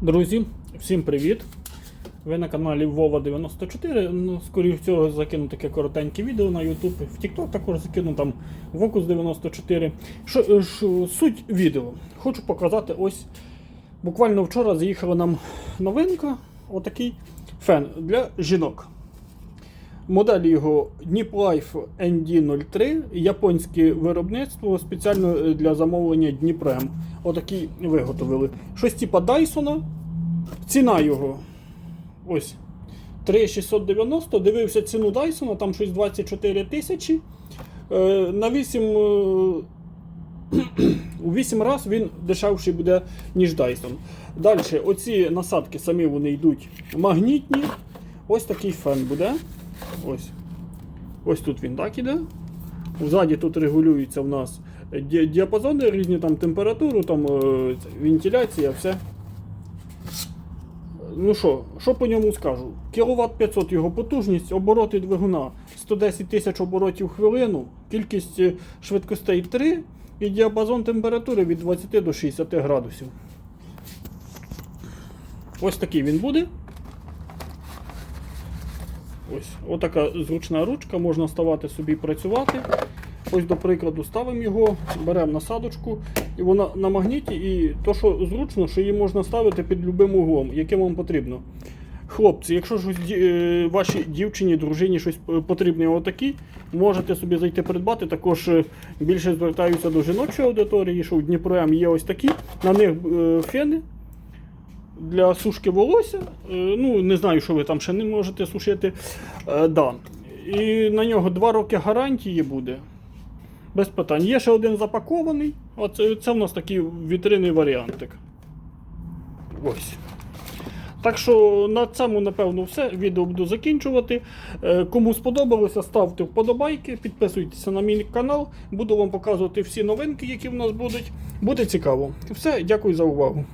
Друзі, всім привіт! Ви на каналі Вова 94. Ну, скоріше всього, закину таке коротеньке відео на YouTube. В TikTok також закину там Vocus 94. Що, е, що, суть відео. Хочу показати ось. Буквально вчора заїхала нам новинка. Отакий фен для жінок. Модель його Dniplife ND03, японське виробництво спеціально е, для замовлення Дніпрем. Отакий виготовили. Щось типа Дайсона. Ціна його ось 3690. Дивився ціну Дайсона, там щось 24 тисячі. Е, на 8, е, у 8 раз він дешевший буде, ніж Dyson. Далі, оці насадки самі вони йдуть магнітні. Ось такий фен буде. Ось. Ось тут він так іде. Ззаді тут регулюються в нас діапазони, різні там температуру, там е, вентиляція, все. Ну що, що по ньому скажу? Кіловат 500 його потужність, обороти двигуна 110 тисяч оборотів хвилину, кількість е, швидкостей 3 і діапазон температури від 20 до 60 градусів. Ось такий він буде. Ось, отака зручна ручка, можна ставати собі працювати. Ось, до прикладу, ставимо його, беремо насадочку, і вона на магніті, і то, що зручно, що її можна ставити під любим углом, яким вам потрібно. Хлопці, якщо ж е, вашій дівчині, дружині щось потрібне отакі, можете собі зайти придбати. Також е, більше звертаюся до жіночої аудиторії, що в Дніпром є ось такі, на них е, фени для сушки волосся. Е, Ну, не знаю, що ви там ще не можете сушити. Е, да. І на нього 2 роки гарантії буде. Без питань. Є ще один запакований. Оце, це в нас такий вітринний варіантик. Ось. Так що на цьому, напевно, все. Відео буду закінчувати. Е, Кому сподобалося, ставте вподобайки, підписуйтеся на мій канал. Буду вам показувати всі новинки, які в нас будуть. Буде цікаво. Все, дякую за увагу.